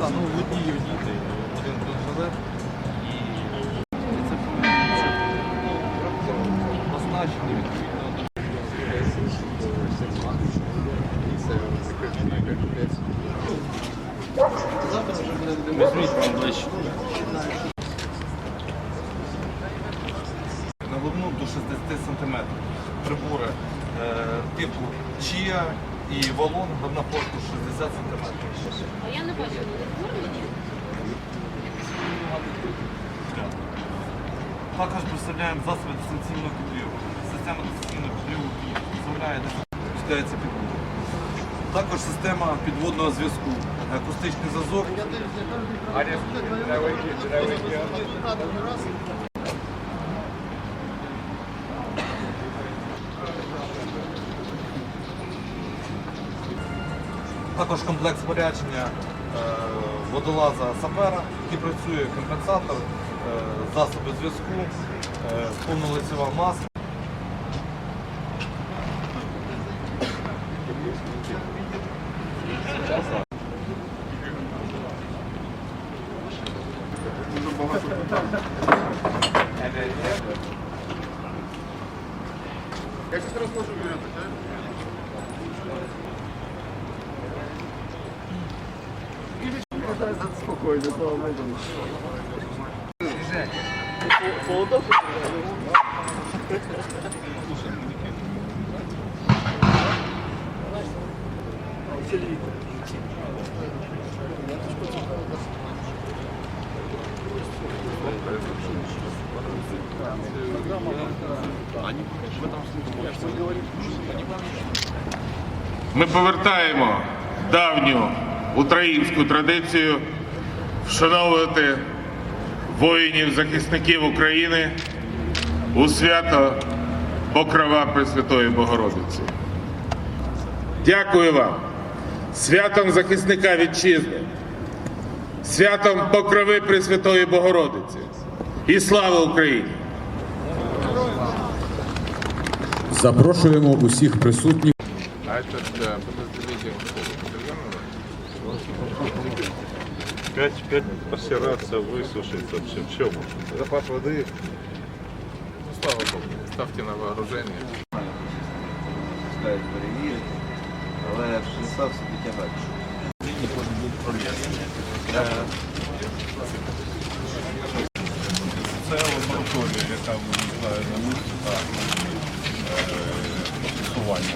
Так, ну в одній і в одній один бронежилет і це позначений відповідно до Завтра вже буде Візьміть вам до 60 см. Прибори е, типу Чия і валон на порту 60 см. А я не бачу, вони оформлені? Також представляємо засоби дистанційного підліву. Система дистанційного підліву дозволяє пускається під воду. Також система підводного зв'язку, акустичний зв'язок. Також комплект спорядження е, водолаза сапера, який працює компенсатор, е, засоби зв'язку, е, повнолицева маска. Я сейчас разложу варианты, да? Ми повертаємо давню українську традицію вшановувати воїнів, захисників України у свято Покрова Пресвятої Богородиці. Дякую вам, святом захисника вітчизни, святом Покрови Пресвятої Богородиці і слава Україні! Запрошуємо усіх присутніх. А этот э, подразделение Пять, пять постираться, высушиться, все, все можно. запас воды. Ну, слава Богу, ставьте на вооружение. Пускають перевірити, але шеста все тягати. Це лабораторія, яка виїжджає на місці та фіксування.